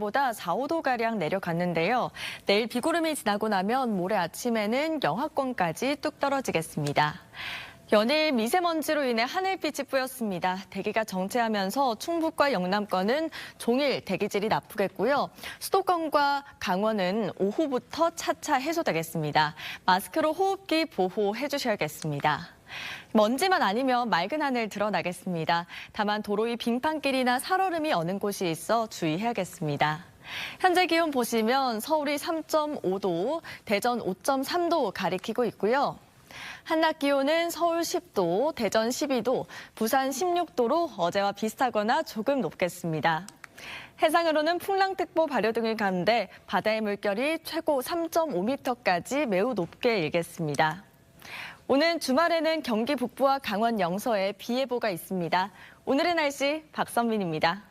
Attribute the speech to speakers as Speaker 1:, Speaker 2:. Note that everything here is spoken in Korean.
Speaker 1: 보다 4, 5도가량 내려갔는데요. 내일 비구름이 지나고 나면 모레 아침에는 영하권까지 뚝 떨어지겠습니다. 연일 미세먼지로 인해 하늘빛이 뿌였습니다. 대기가 정체하면서 충북과 영남권은 종일 대기질이 나쁘겠고요. 수도권과 강원은 오후부터 차차 해소되겠습니다. 마스크로 호흡기 보호해 주셔야겠습니다. 먼지만 아니면 맑은 하늘 드러나겠습니다. 다만 도로 위 빙판길이나 살얼음이 어는 곳이 있어 주의해야겠습니다. 현재 기온 보시면 서울이 3.5도, 대전 5.3도 가리키고 있고요. 한낮 기온은 서울 10도, 대전 12도, 부산 16도로 어제와 비슷하거나 조금 높겠습니다. 해상으로는 풍랑특보 발효 등을 가운데 바다의 물결이 최고 3.5m까지 매우 높게 일겠습니다. 오는 주말에는 경기 북부와 강원 영서에 비 예보가 있습니다. 오늘의 날씨 박선민입니다.